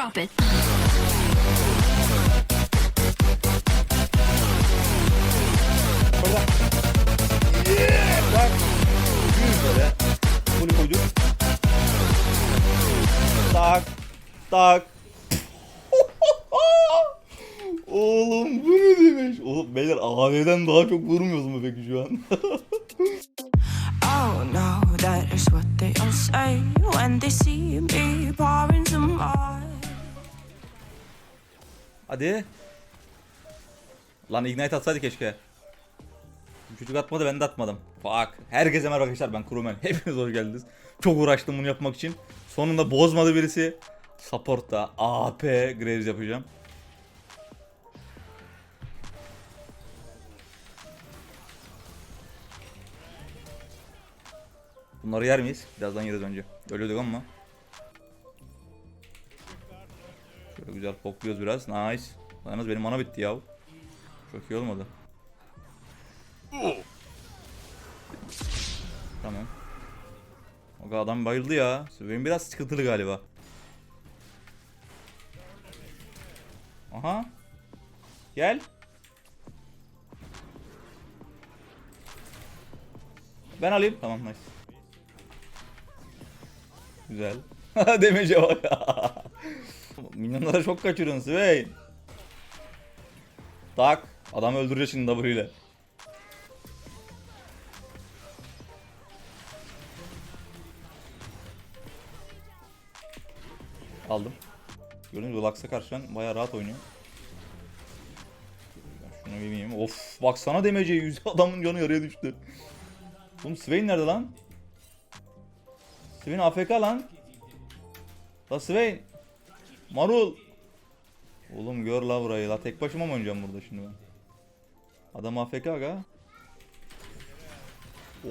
drop it. Orada. Yeah! Bak. Yürü böyle. Bunu koyduk. Tak. Tak. Oğlum bu ne demek? Oğlum beyler AV'den daha çok vurmuyoruz mu peki şu an? Oh no, that is what they all say when they see me pouring Hadi. Lan ignite atsaydı keşke. Çocuk atmadı ben de atmadım. Fuck. Herkese merhaba arkadaşlar ben Kurumen. Hepiniz hoş geldiniz. Çok uğraştım bunu yapmak için. Sonunda bozmadı birisi. Support'ta AP Graves yapacağım. Bunları yer miyiz? Birazdan yeriz önce. Ölüyorduk ama. Şöyle güzel pokluyoruz biraz. Nice. Yalnız benim mana bitti ya. Çok iyi olmadı. Tamam. O adam bayıldı ya. Benim biraz sıkıntılı galiba. Aha. Gel. Ben alayım. Tamam nice. Güzel. Demece bak. Minyonlara çok kaçırıyorsun Swain. Tak. Adam öldürecek şimdi W ile. Aldım. Gördüğünüz gibi Lux'a karşı ben bayağı rahat oynuyor. Şunu yemeyeyim. Of baksana demeceği yüz adamın canı yarıya düştü. Oğlum Swain nerede lan? Swain AFK lan. La Swain. Marul. Oğlum gör la burayı. La tek başıma mı oynayacağım burada şimdi ben? Adam AFK aga.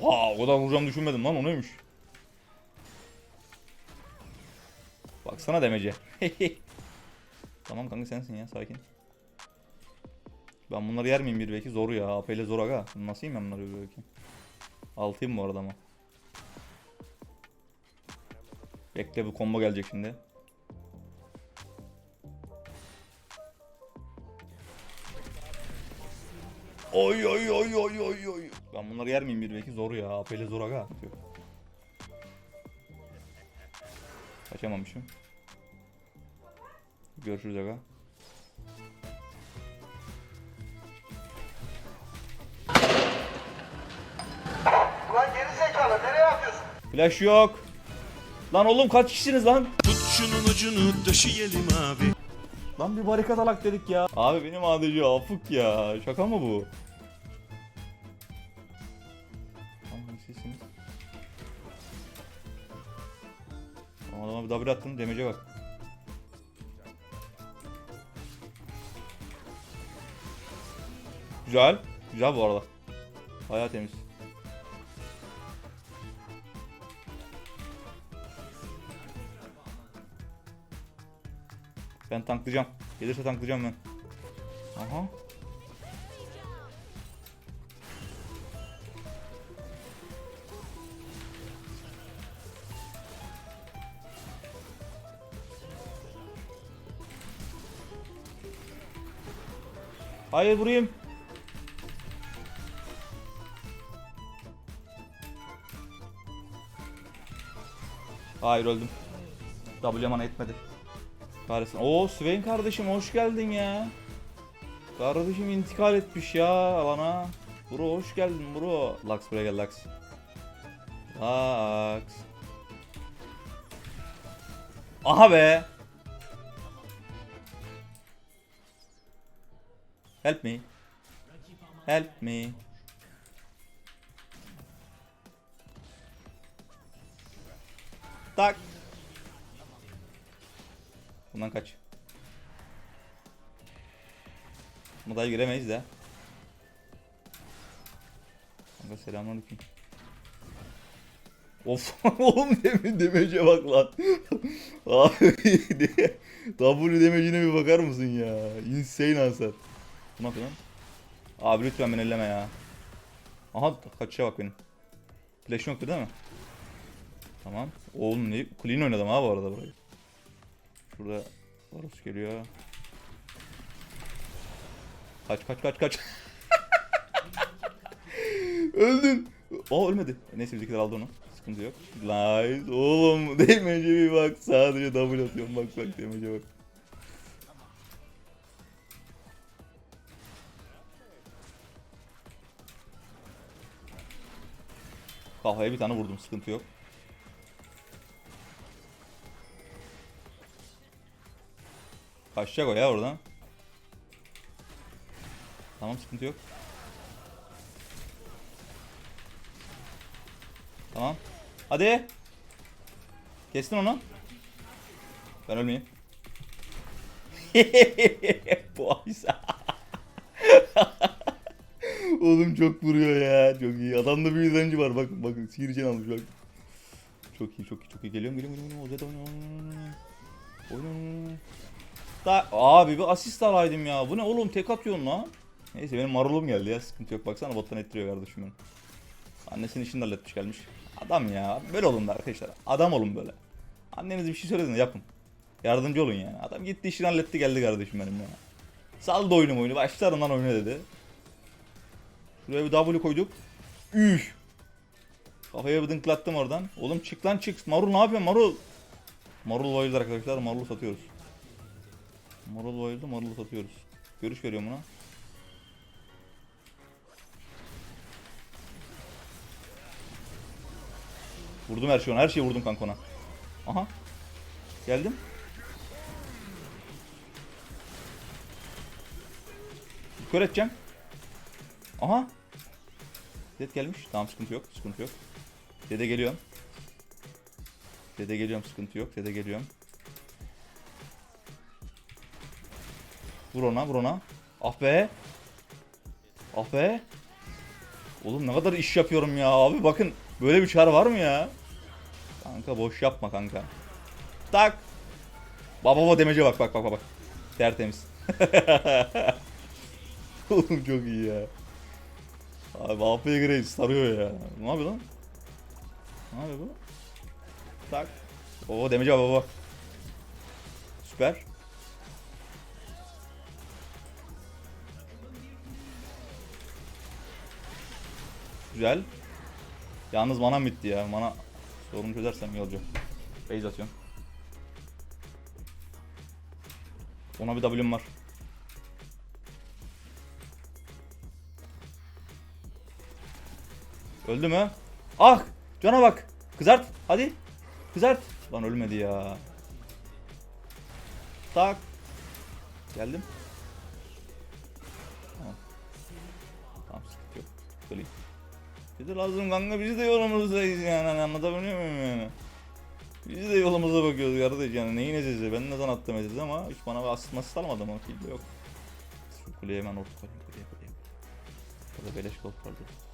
Oha o kadar vuracağım düşünmedim lan o neymiş? Baksana demece. tamam kanka sensin ya sakin. Ben bunları yer miyim bir belki? Zor ya. AP ile zor aga. Nasıl yiyeyim ben bunları bir belki? Altıyım bu arada ama. Bekle bu combo gelecek şimdi. Oy oy oy oy oy oy. Ben bunları yer miyim bir belki? Zor ya. AP ile zor aga. Kaçamamışım. Görüşürüz aga. Ulan geri zekalı nereye atıyorsun? Flash yok. Lan oğlum kaç kişisiniz lan? Tut şunun ucunu döşeyelim abi. Lan bir barikat alak dedik ya. Abi benim ADC afuk ya. Şaka mı bu? Attım demece bak. Güzel. Güzel bu arada. Bayağı temiz. Ben tanklayacağım. Gelirse tanklayacağım ben. Aha. Hayır vurayım. Hayır öldüm. W mana etmedi. Kahretsin. Oo Swain kardeşim hoş geldin ya. Kardeşim intikal etmiş ya alana. Bro hoş geldin bro. Lux buraya gel Lux. Lux. Aha be. Help me. Help me. Tak. Bundan kaç. Buna da giremeyiz de. Kanka selamünaleyküm. Of oğlum deme demece bak lan. Abi W demecine bir bakar mısın ya? Insane hasar. Bu yapıyor lan? Abi lütfen beni elleme ya. Aha kaçışa bak benim. Flash yoktu değil mi? Tamam. Oğlum ne? Clean oynadım ha bu arada burayı. Şurada Varus geliyor. Kaç kaç kaç kaç. Öldün. Aa ölmedi. Neyse bizimkiler aldı onu. Sıkıntı yok. Nice. Oğlum bir bak. Sadece double atıyorum. Bak bak demece bak. Kafaya bir tane vurdum. Sıkıntı yok. Kaçacak o ya oradan. Tamam sıkıntı yok. Tamam. Hadi. Kestin onu. Ben ölmeyeyim. Bu Aysa. Oğlum çok vuruyor ya. Çok iyi. Adamda bir yüzdenci var. Bakın bakın. Sihircen almış bak. Çok iyi çok iyi çok iyi. Geliyorum geliyorum geliyorum. Ozet oyna. Da abi bir asist alaydım ya. Bu ne oğlum tek atıyorsun lan. Neyse benim marulum geldi ya. Sıkıntı yok. Baksana bottan ettiriyor kardeşim benim. Annesinin işini halletmiş gelmiş. Adam ya. Böyle olun da arkadaşlar. Adam olun böyle. Anneniz bir şey söyledi de yapın. Yardımcı olun yani. Adam gitti işini halletti geldi kardeşim benim ya. Saldı oyunu oyunu. Başlarından oyna dedi. Şuraya bir W koyduk. Üf. Kafaya bir dınklattım oradan. Oğlum çık lan çık. Marul ne yapıyorsun Marul? Marul bayıldı arkadaşlar. Marul'u satıyoruz. Marul bayıldı. Marul'u satıyoruz. Görüş veriyorum buna. Vurdum her şeyi ona. Her şeyi vurdum kanka ona. Aha. Geldim. Kör edeceğim. Aha. Zed gelmiş. Tamam sıkıntı yok. Sıkıntı yok. Zed'e geliyorum. Zed'e geliyorum. Sıkıntı yok. Zed'e geliyorum. Vur ona. Vur ona. Ah be. Ah be. Oğlum ne kadar iş yapıyorum ya abi bakın böyle bir çar var mı ya? Kanka boş yapma kanka. Tak. Baba baba demece bak bak bak bak. Tertemiz. Oğlum çok iyi ya. Abi AP Grace sarıyor ya. Ne yapıyor lan? Ne yapıyor bu? Tak. Oo demece baba baba. Süper. Güzel. Yalnız manam bitti ya. Mana sorunu çözersem iyi olacak. Base atıyorum. Ona bir W'm var. Öldü mü? Ah! Cana bak. Kızart. Hadi. Kızart. Lan ölmedi ya. Tak. Geldim. Tamam. Tamam sıkıntı yok. Söyleyeyim. Bize lazım kanka biz de yolumuzdayız yani hani anlatabiliyor muyum yani? Biz de yolumuza bakıyoruz kardeş yani neyin ezesi ben ne zaman attım ezesi ama hiç bana bir asist masist almadı ama kilde yok. Şu kuleye hemen orta koyayım kuleye kuleye. Burada beleş gold vardı.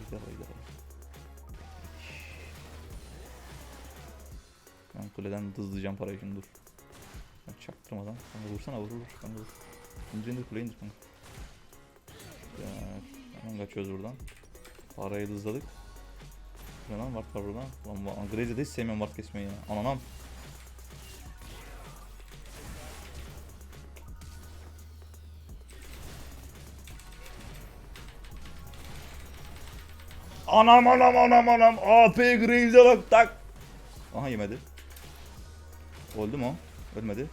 Ejder ejder. Ben kuleden hızlayacağım parayı şimdi dur. Ben çaktırmadan. Kanka vursana vur vur kanka vur. İndir indir kuleyi indir kanka. Ya, hemen kaçıyoruz buradan. Parayı hızladık. Ne lan Ward var burada. Lan Graze'de hiç sevmiyorum Ward kesmeyi ya. Ananam. Anam anam anam anam. AP Graves'e bak tak. Aha yemedi. Öldü mü o? Ölmedi.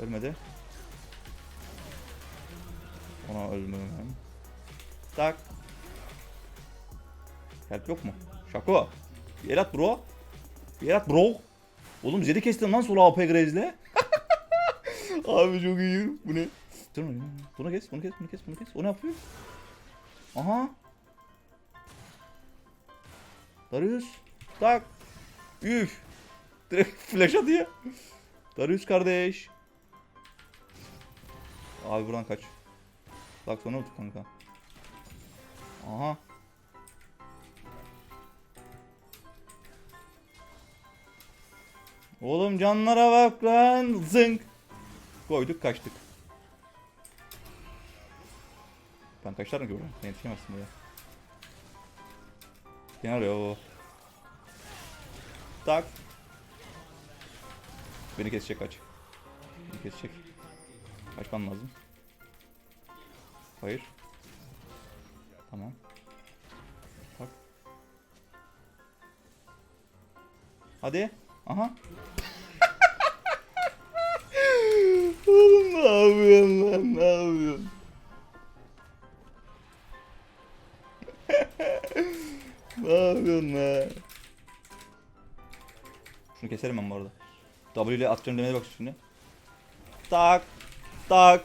Ölmedi. Ona ölmem. Tak. Help yok mu? Şako. Bir el at bro. Bir el at bro. Oğlum Zed'i kestin lan solo AP Graves'le. Abi çok iyi. Bu ne? Dur. Bunu kes, bunu kes, bunu kes, bunu kes. O ne yapıyor? Aha. Darius. Tak. Üf. Direkt flash atıyor. Darius kardeş. Abi buradan kaç. Bak sonra otur kanka. Aha. Oğlum canlara bak lan. Zınk. Koyduk kaçtık. Ben kaçarım ki buraya. Yetişemezsin buraya. O. Tak. Beni kesecek kaç. Kesecek. Kaçman lazım. Hayır. Tamam. Bak. Hadi. Aha. Oğlum ne yapıyorsun lan? Ne yapıyorsun? ne yapıyorsun lan? Şunu keserim ben bu arada. W ile atacağım demeye bak şimdi. Tak. Tak.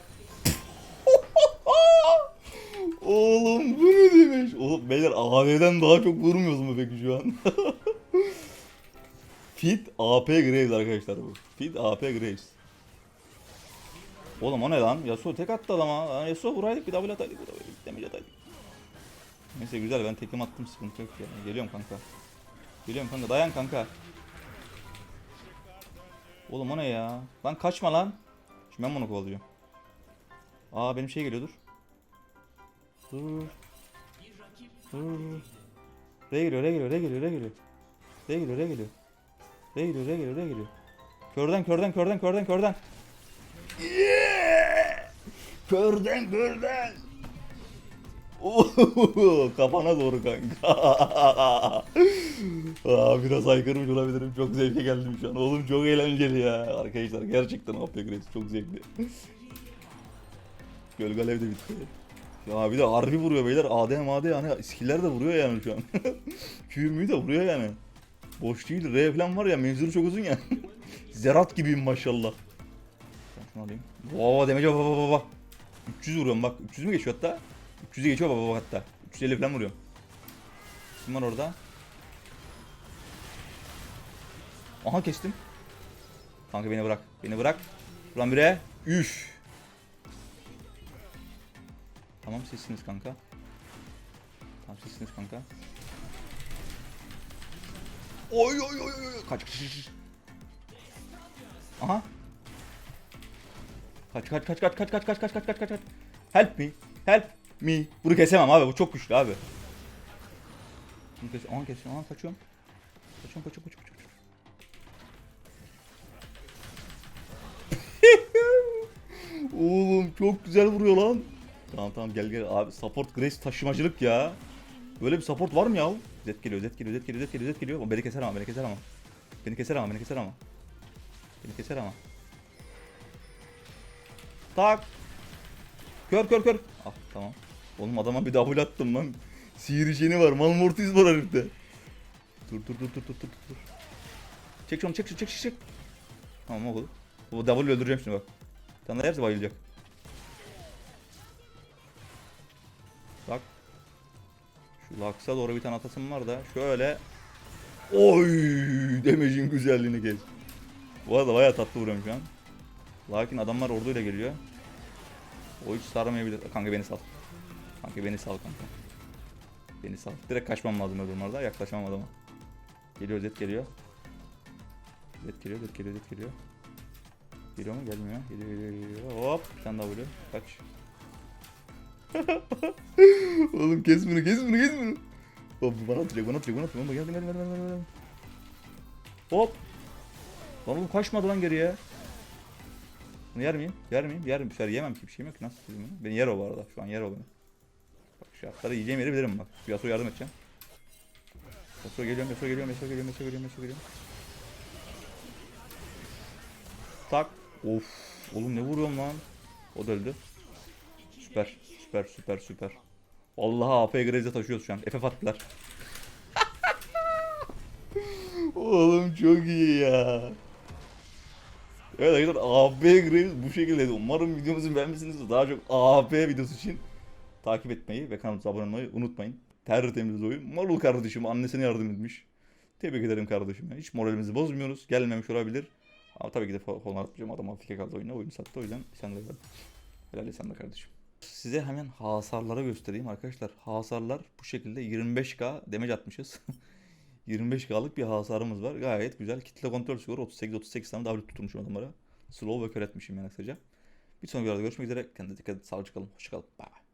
Oğlum bu ne demek? Oğlum beyler AV'den daha çok vurmuyoruz mu peki şu an? Fit AP Graves arkadaşlar bu. Fit AP Graves. Oğlum o ne lan? Yasuo tek attı adama. Yasuo vuraydık bir double ataydık. Bir damage ataydık. Neyse güzel ben tekim attım sıkıntı yok ya. Geliyorum kanka. Geliyorum kanka dayan kanka. Oğlum o ne ya? Lan kaçma lan. Şimdi ben bunu kovalıyorum. Aa benim şey geliyor dur. Dur. Dur. Re geliyor, re geliyor, re geliyor, re geliyor. Re geliyor, re geliyor. Re geliyor, re geliyor, re geliyor. Körden, körden, körden, körden, körden. Yeah! Körden, körden. Kafana doğru kanka. Aa, biraz aykırmış olabilirim. Çok zevke geldim şu an. Oğlum çok eğlenceli ya. Arkadaşlar gerçekten Grace çok zevkli. Gölgalev de bitti. Ya bir de harbi vuruyor beyler. AD MAD yani skiller de vuruyor yani şu an. Q'yu de vuruyor yani. Boş değil. R falan var ya menzili çok uzun ya. Zerat gibiyim maşallah. Ben şunu alayım. Oo demece baba baba. 300 vuruyorum bak. 300 mü geçiyor hatta? 300'e geçiyor baba baba hatta. 350 falan vuruyorum. Kim var orada? Aha kestim. Kanka beni bırak. Beni bırak. Ulan bire. Üf. Tamam sizsiniz kanka. Tamam sizsiniz kanka. Oy oy oy oy. Kaç kaç kaç. Aha. Kaç kaç kaç kaç kaç kaç kaç kaç kaç kaç kaç. Help me. Help me. Bunu kesemem abi. Bu çok güçlü abi. Bunu kes. Aha kesiyorum. Aha kaçıyorum. Kaçıyorum kaçıyorum kaçıyorum. Oğlum çok güzel vuruyor lan. Tamam tamam gel gel abi support grace taşımacılık ya. Böyle bir support var mı ya? Z geliyor, Z geliyor, Z geliyor, Z geliyor, Z geliyor. Beni keser ama, beni keser ama. Beni keser ama, beni keser ama. Beni keser ama. Tak. Kör kör kör. Ah tamam. Oğlum adama bir double attım lan. Sihir işeni var. Malmortiz var herifte. Dur dur dur dur dur dur dur. Çek şunu çek şunu çek çek çek. Tamam oldu. Bu double öldüreceğim şimdi bak. Tanrı yerse bayılacak. Bak. Şu Lux'a doğru bir tane atasım var da şöyle. Oy demecin güzelliğini kes. Bu arada bayağı tatlı vuruyorum şu an. Lakin adamlar orduyla geliyor. O hiç sarmayabilir. Kanka beni sal. Kanka beni sal kanka. Beni sal. Direkt kaçmam lazım öbür durumlarda. Yaklaşmam adama. Geliyor Zed geliyor. Zed geliyor, Zed geliyor, Zed geliyor. Geliyor mu? Gelmiyor. Geliyor, geliyor, geliyor. Hop. Bir tane daha vuruyor. Kaç. Oğlum kes bunu, kes bunu, kes bunu. Hop bana atacak, bana atacak, bana atacak. Geldim, geldim, geldim, geldim. Hop. Oğlum kaçmadı lan geriye. Bunu yer miyim? Yer miyim? Yer miyim? Bu sefer yemem ki bir şeyim yok. Nasıl yiyeyim? Beni yer o bu arada. Şu an yer o beni. Şu atları yiyeceğim yeri bilirim bak. Yasuo yardım edeceğim. Yasuo geliyorum, Yasuo geliyorum, Yasuo geliyorum, Yasuo geliyorum, Yasuo geliyorum. Tak. Of. Oğlum ne vuruyorum lan? O da öldü. Süper. Süper süper süper. Vallahi AP Graze'e taşıyoruz şu an. FF attılar. Oğlum çok iyi ya. Evet arkadaşlar AP Graves bu şekilde. Umarım videomuzu beğenmişsinizdir. Daha çok AP videosu için takip etmeyi ve kanalımıza abone olmayı unutmayın. Tertemiz oyun. Marul kardeşim annesine yardım etmiş. Tebrik ederim kardeşim. Hiç moralimizi bozmuyoruz. Gelmemiş olabilir. Ama tabii ki de fa- falan atmayacağım. Adam afike kaldı oyuna. Oyunu sattı o yüzden sen de helal. Helal sen de kardeşim. Size hemen hasarlara göstereyim arkadaşlar. Hasarlar bu şekilde 25k damage atmışız. 25k'lık bir hasarımız var. Gayet güzel. Kitle kontrol skoru 38-38 tane W tutturmuşum adamlara. Slow ve kör etmişim yani kısaca. Bir sonraki videoda görüşmek üzere. Kendinize dikkat edin. Sağlıcakla kalın. Hoşçakalın. Bye bye.